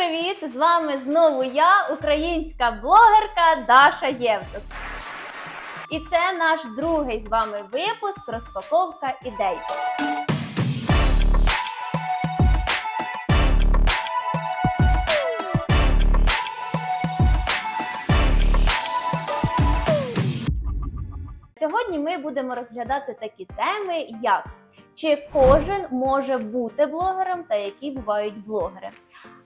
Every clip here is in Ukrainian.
привіт! З вами знову я, українська блогерка Даша Євтус. І це наш другий з вами випуск розпаковка ідей. Сьогодні ми будемо розглядати такі теми, як чи кожен може бути блогером та які бувають блогери.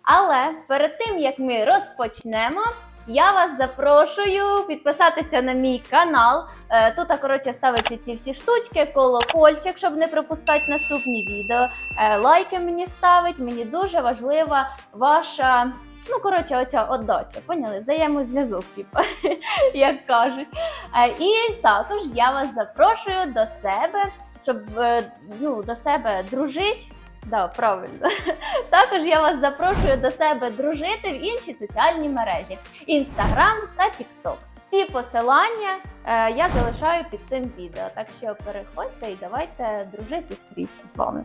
Але перед тим як ми розпочнемо, я вас запрошую підписатися на мій канал. Е, Тут коротше ставиться ці всі штучки, колокольчик, щоб не пропускати наступні відео. Е, Лайки мені ставить. Мені дуже важлива ваша. Ну, коротше, оця отдача, поняли? Взаємозв'язок, типу, як кажуть. Е, І також я вас запрошую до себе, щоб е, ну, до себе дружити. Да, правильно. Також я вас запрошую до себе дружити в інші соціальні мережі: Інстаграм та Тікток. Всі посилання е, я залишаю під цим відео. Так що переходьте і давайте дружити скрізь з вами.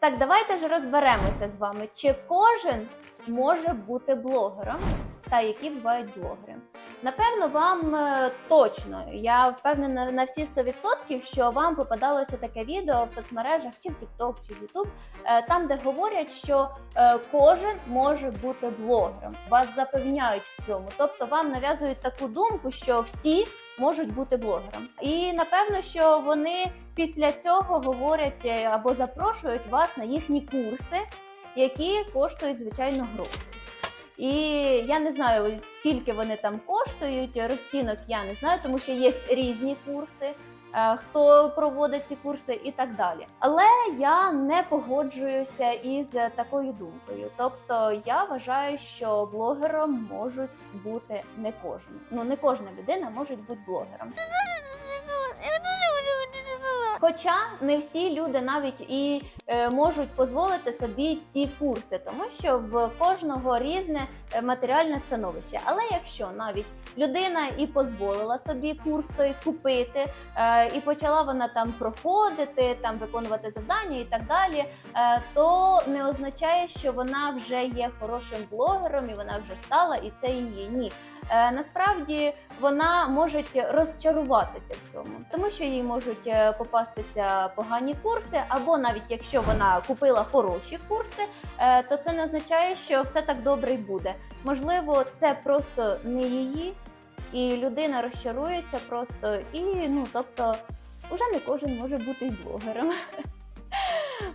Так, давайте ж розберемося з вами, чи кожен може бути блогером та які бувають блогери. Напевно, вам е, точно, я впевнена на всі 100%, що вам попадалося таке відео в соцмережах, чи в TikTok, чи в YouTube, е, там, де говорять, що е, кожен може бути блогером. Вас запевняють в цьому. Тобто вам нав'язують таку думку, що всі можуть бути блогером. І напевно, що вони після цього говорять або запрошують вас на їхні курси, які коштують звичайно гроші. І я не знаю, скільки вони там коштують, розцінок я не знаю, тому що є різні курси, е, хто проводить ці курси і так далі. Але я не погоджуюся із такою думкою. Тобто я вважаю, що блогером можуть бути не кожен. Ну не кожна людина може бути блогером. Хоча не всі люди навіть і е, можуть дозволити собі ці курси, тому що в кожного різне е, матеріальне становище. Але якщо навіть людина і дозволила собі курс той купити, е, і почала вона там проходити, там виконувати завдання і так далі, е, то не означає, що вона вже є хорошим блогером і вона вже стала, і це її ні. Е, насправді вона може розчаруватися в цьому, тому що їй можуть е, попастися погані курси, або навіть якщо вона купила хороші курси, е, то це не означає, що все так добре й буде. Можливо, це просто не її, і людина розчарується просто, і ну тобто, уже не кожен може бути блогером.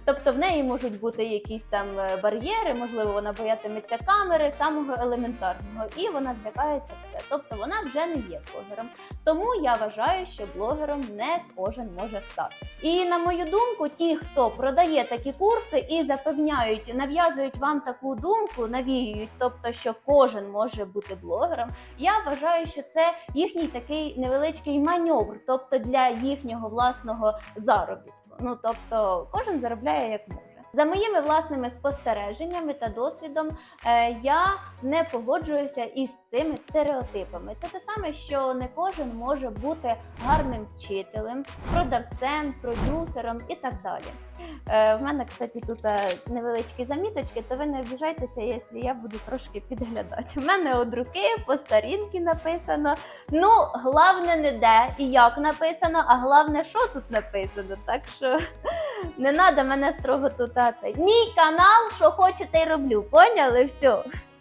Тобто в неї можуть бути якісь там е, бар'єри, можливо, вона боятиметься камери, самого елементарного, і вона злякається все. Тобто вона вже не є блогером. Тому я вважаю, що блогером не кожен може стати. І на мою думку, ті, хто продає такі курси і запевняють, нав'язують вам таку думку, навіюють, тобто, що кожен може бути блогером. Я вважаю, що це їхній такий невеличкий маневр, тобто для їхнього власного заробітку. Ну тобто кожен заробляє як може. За моїми власними спостереженнями та досвідом е, я не погоджуюся із цими стереотипами. Це те саме, що не кожен може бути гарним вчителем, продавцем, продюсером і так далі. Е, в мене, кстати, тут е, невеличкі заміточки, то ви не обіжайтеся, якщо я буду трошки підглядати. У мене од руки по старінки написано. Ну, головне не де і як написано, а головне, що тут написано. Так що не треба мене строго тут. Мій канал, що хочу, те й роблю. Поняли? Все,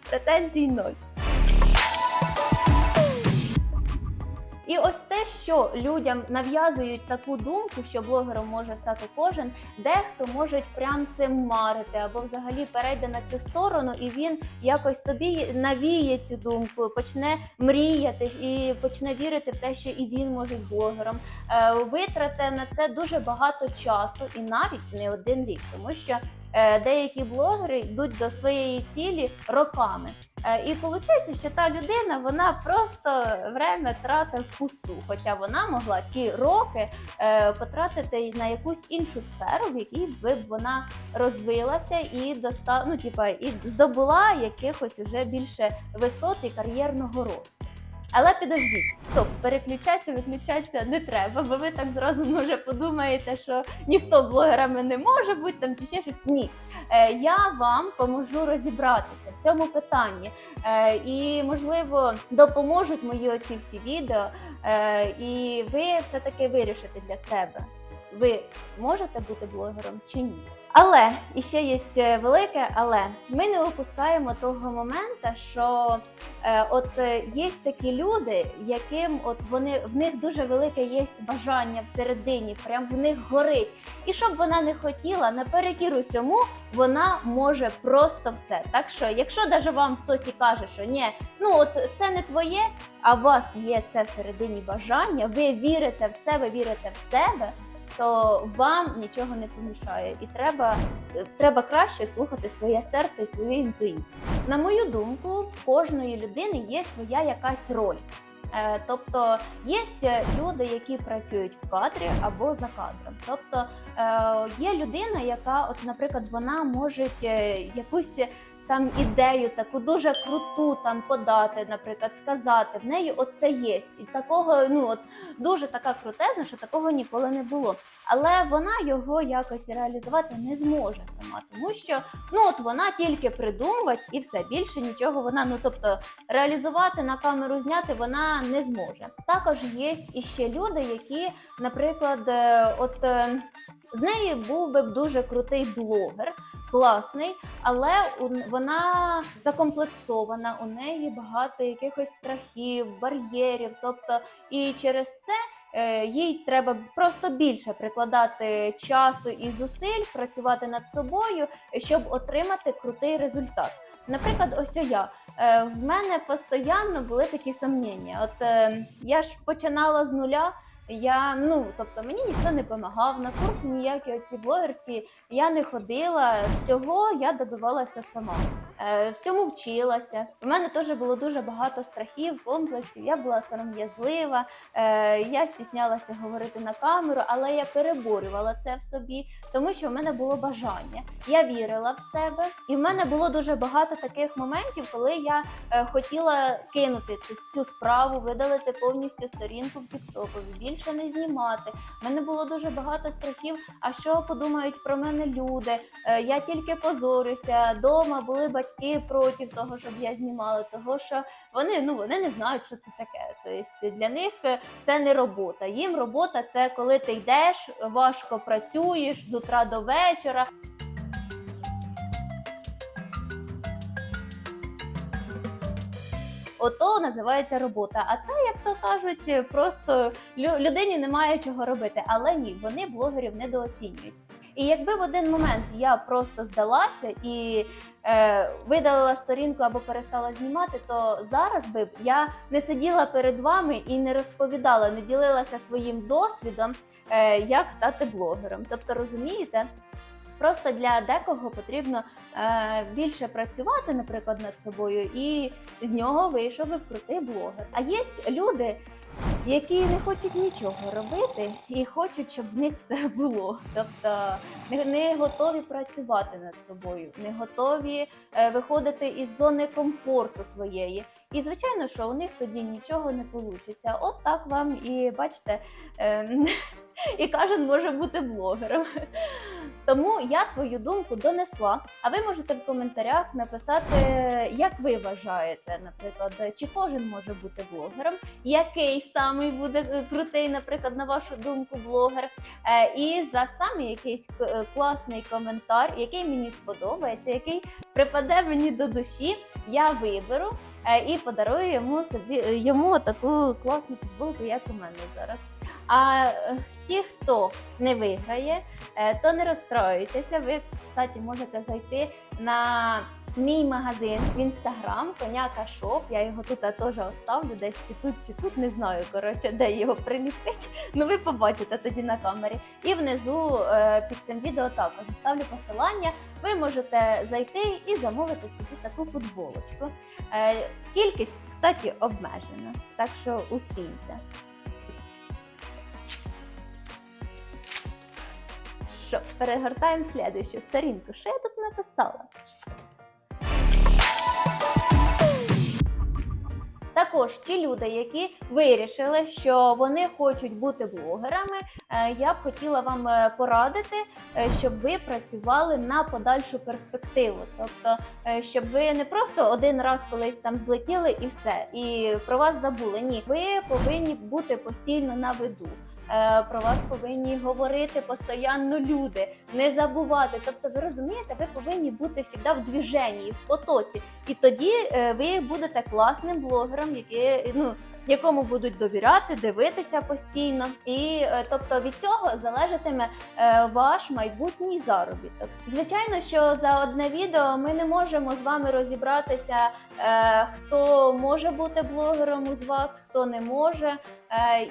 претензій ноль. І ось те, що людям нав'язують таку думку, що блогером може стати кожен, дехто може прям цим марити або взагалі перейде на цю сторону, і він якось собі навіє цю думку, почне мріяти і почне вірити в те, що і він може бути блогером. Е, Витрате на це дуже багато часу, і навіть не один рік, тому що е, деякі блогери йдуть до своєї цілі роками. Е, І виходить, що та людина вона просто время тратить впусту, хоча вона могла ті роки е, потратити на якусь іншу сферу, в якій би вона розвилася і доста... ну, типа, і здобула якихось вже більше висот і кар'єрного росту. Але підождіть, стоп, переключатися, виключатися не треба, бо ви так зразу може подумаєте, що ніхто блогерами не може бути там чи ще щось. Ні. Е, я вам поможу розібратися в цьому питанні. Е, і, можливо, допоможуть мої оці всі відео, е, і ви все-таки вирішите для себе, ви можете бути блогером чи ні. Але і ще є е, велике, але ми не опускаємо того моменту, що е, от е, є такі люди, яким от вони в них дуже велике є бажання всередині, прям в них горить. І щоб вона не хотіла, наперекір усьому вона може просто все. Так що, якщо даже вам хтось і каже, що ні, ну от це не твоє, а у вас є це всередині бажання, ви вірите в це, ви вірите в себе. То вам нічого не помішає, і треба, треба краще слухати своє серце і свою інтуїцію. На мою думку, в кожної людини є своя якась роль. Е, Тобто є люди, які працюють в кадрі або за кадром. Тобто е, є людина, яка, от, наприклад, вона може е, якусь там ідею таку дуже круту там подати, наприклад, сказати. В неї оце є. І такого, ну от дуже така крутезна, що такого ніколи не було. Але вона його якось реалізувати не зможе сама, тому що ну от вона тільки придумувати і все більше нічого вона, ну тобто реалізувати на камеру зняти вона не зможе. Також є іще люди, які, наприклад, е, от е, з неї був би дуже крутий блогер. Класний, але вона закомплексована, у неї багато якихось страхів, бар'єрів. Тобто, і через це е, їй треба просто більше прикладати часу і зусиль, працювати над собою, щоб отримати крутий результат. Наприклад, ось я. Е, в мене постійно були такі сумніння. От е, я ж починала з нуля. Я ну тобто мені ніхто не допомагав на курси ніякі оці блогерські. Я не ходила. Всього я добивалася сама. Е, всьому вчилася. У мене теж було дуже багато страхів, комплексів. Я була сором'язлива, е, я стіснялася говорити на камеру, але я переборювала це в собі, тому що в мене було бажання. Я вірила в себе, і в мене було дуже багато таких моментів, коли я е, хотіла кинути цю, справу, видалити повністю сторінку в Тіктокові, більше не знімати. У мене було дуже багато страхів. А що подумають про мене люди? Я тільки позорюся. Дома були батьки проти того, щоб я знімала, того що вони ну вони не знають, що це таке. Тобто для них е, це не робота. Їм робота це коли ти йдеш, важко працюєш з утра до вечора. Ото називається робота. А це, як то кажуть, просто лю- людині немає чого робити. Але ні, вони блогерів недооцінюють. І якби в один момент я просто здалася і е, видалила сторінку або перестала знімати, то зараз би я не сиділа перед вами і не розповідала, не ділилася своїм досвідом, е, як стати блогером. Тобто, розумієте? Просто для декого потрібно е, більше працювати, наприклад, над собою, і з нього вийшов би крутий блогер. А є люди, які не хочуть нічого робити і хочуть, щоб в них все було. Тобто не, готові працювати над собою, не готові е, виходити із зони комфорту своєї. І звичайно, що у них тоді нічого не вийде. От так вам і бачите, е, і кожен може бути блогером. Тому я свою думку донесла. А ви можете в коментарях написати, як ви вважаєте, наприклад, чи кожен може бути блогером, який самий буде е, крутий, наприклад, на вашу думку, блогер. Е, І за саме якийсь е, класний коментар, який мені сподобається, який припаде мені до душі, я виберу і подарую йому собі йому таку класну футболку, як у мене зараз. А е, ті, хто не виграє, е, то не розстроюйтеся. Ви, кстати, можете зайти на мій магазин в інстаграм Коняка Шоп. Я його тут е, теж оставлю, десь чи тут, чи тут не знаю. Коротше, де його примістить. Ну ви побачите тоді на камері. І внизу під цим відео також ставлю посилання. Ви можете зайти і замовити собі таку футболочку. Кількість, кстати, обмежена, так що успійте. Перегортаємо слідущу сторінку. Що я тут написала? Також ті люди, які вирішили, що вони хочуть бути блогерами, е, я б хотіла вам е, порадити, е, щоб ви працювали на подальшу перспективу. Тобто, щоб ви не просто один раз колись там злетіли і все, і про вас забули. Ні, ви повинні бути постійно на виду. Е, Про вас повинні говорити постійно люди, не забувати. Тобто, ви розумієте, ви повинні бути завжди в движенні, в потоці. І тоді е, ви будете класним блогером, який, ну, якому будуть довіряти, дивитися постійно. І е, тобто від цього залежатиме ваш майбутній заробіток. Звичайно, що за одне відео ми не можемо з вами розібратися, хто може бути блогером із вас, хто не може.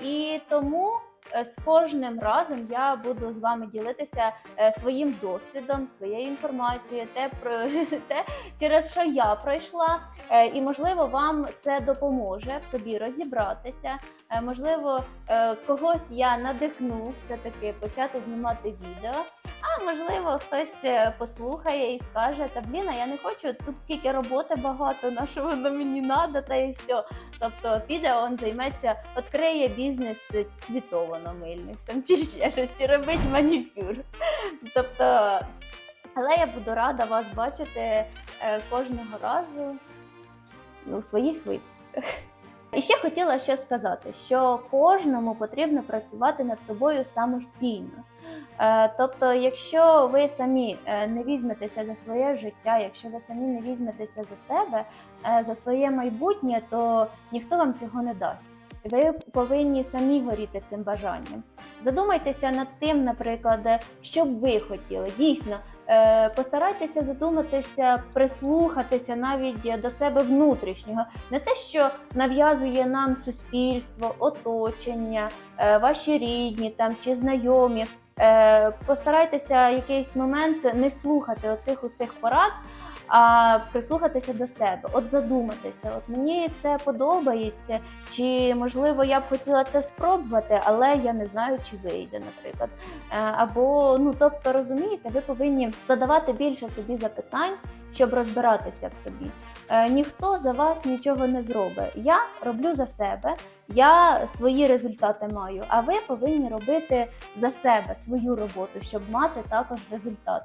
І тому. Е, З кожним разом я буду з вами ділитися е, своїм досвідом, своєю інформацією, те про те, через що я пройшла, Е, і можливо вам це допоможе собі розібратися. Можливо, когось я надихну все-таки почати знімати відео. А можливо, хтось е, послухає і скаже: Та блін, а я не хочу тут скільки роботи багато, на що воно мені надо, та і все. Тобто піде, он займеться, відкриє бізнес цвітовано-мильних там чи ще щось, чи робить манікюр. Тобто, але я буду рада вас бачити е, кожного разу у своїх випусках. І ще хотіла ще сказати, що кожному потрібно працювати над собою самостійно. Е, Тобто, якщо ви самі е, не візьметеся за своє життя, якщо ви самі не візьметеся за себе, е, за своє майбутнє, то ніхто вам цього не дасть. Ви повинні самі горіти цим бажанням. Задумайтеся над тим, наприклад, що б ви хотіли. Дійсно, е, постарайтеся задуматися, прислухатися навіть до себе внутрішнього, не те, що нав'язує нам суспільство, оточення, е, ваші рідні там чи знайомі. Е, Постарайтеся якийсь момент не слухати оцих усіх порад, а прислухатися до себе, от задуматися, от мені це подобається, чи можливо я б хотіла це спробувати, але я не знаю, чи вийде, наприклад. Е, Або ну тобто розумієте, ви повинні задавати більше собі запитань, щоб розбиратися в собі. Е, Ніхто за вас нічого не зробить. Я роблю за себе, я свої результати маю, а ви повинні робити за себе свою роботу, щоб мати також результат.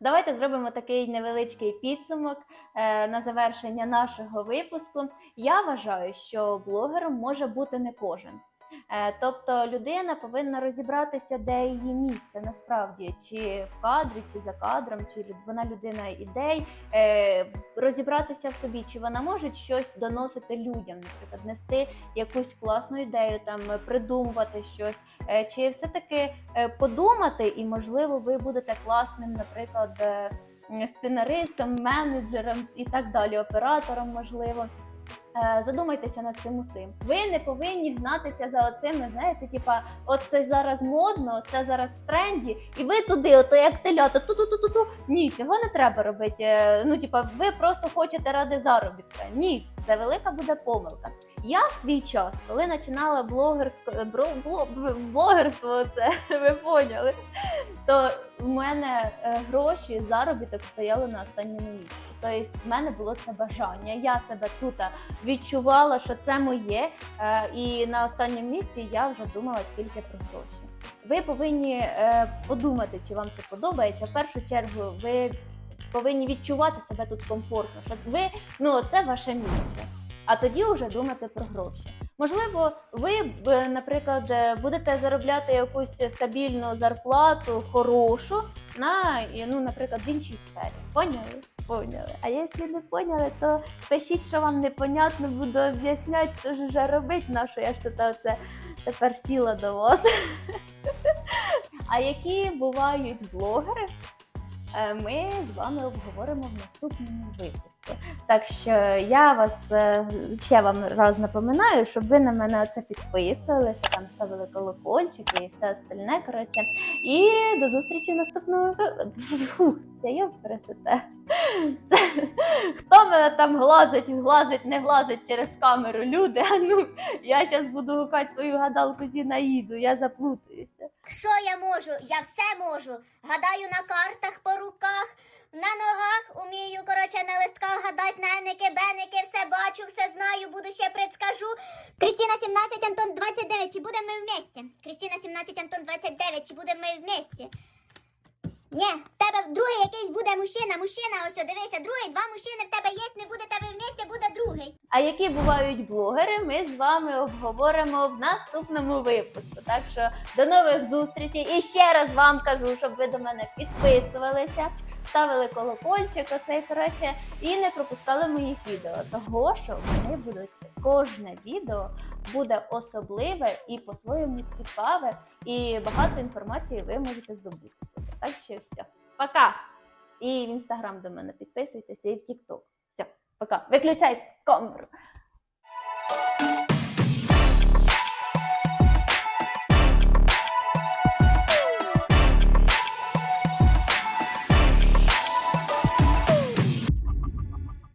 Давайте зробимо такий невеличкий підсумок е, на завершення нашого випуску. Я вважаю, що блогером може бути не кожен. Е, Тобто людина повинна розібратися, де її місце насправді, чи в кадрі, чи за кадром, чи вона людина ідей, е, розібратися в собі, чи вона може щось доносити людям, наприклад, нести якусь класну ідею, там придумувати щось, Е, чи все-таки подумати, і можливо ви будете класним, наприклад, сценаристом, менеджером і так далі, оператором, можливо. Е, Задумайтеся над цим усім. Ви не повинні гнатися за оцими, знаєте, типа, от це зараз модно, це зараз в тренді, і ви туди, ото як телята, ту-ту-ту-ту-ту. Ні, цього не треба робити. Е, Ну, типа, ви просто хочете ради заробітка. Ні, це велика буде помилка. Я в свій час, коли починала блогерсько бро, блогерство, це ви поняли, то в мене е, гроші, заробіток стояли на останньому місці. Тобто в мене було це бажання. Я себе тут відчувала, що це моє, е, і на останньому місці я вже думала тільки про гроші. Ви повинні е, подумати, чи вам це подобається. В першу чергу, ви повинні відчувати себе тут комфортно, що ви ну це ваше місце. А тоді вже думати про гроші. Можливо, ви наприклад, будете заробляти якусь стабільну зарплату, хорошу на ну, наприклад, в іншій сфері. Поняли? Поняли. А якщо не поняли, то пишіть, що вам непонятно, буду об'ясняти, що ж вже робити, на що я ж тут оце тепер сіла до вас. А які бувають блогери, е, ми з вами обговоримо в наступному випуску. Так що я вас е, ще вам раз напоминаю, щоб ви на мене це підписувалися, там ставили колокольчики і все остальне. Коротше. І до зустрічі в наступному. Це я пересете. Це... Хто мене там глазить, глазить, не глазить через камеру? Люди, а ну я зараз буду гукати свою гадалку Зінаїду, я заплутаюся. Що я можу? Я все можу. Гадаю на картах по руках, на ногах, умію, коротше, на листках гадать, неники, беники, все бачу, все знаю, буду ще предскажу. Крістіна 17, Антон 29, чи будемо ми вместе? Крістіна 17, Антон 29, чи будемо ми вместе? Ні, в тебе другий якийсь буде мужчина, мужчина, ось дивися, другий, два мужчини в тебе є, не буде тебе вместе, буде другий. А які бувають блогери, ми з вами обговоримо в наступному випуску. Так що до нових зустрічей. І ще раз вам кажу, щоб ви до мене підписувалися, ставили колокольчик, оцей коротше, і не пропускали моїх відео. Того, що вони будуть кожне відео буде особливе і по-своєму цікаве, і багато інформації ви можете здобути. Так що все. Пока! І в інстаграм до мене підписуйтеся, і в Тікток. Все, пока. Виключай камеру.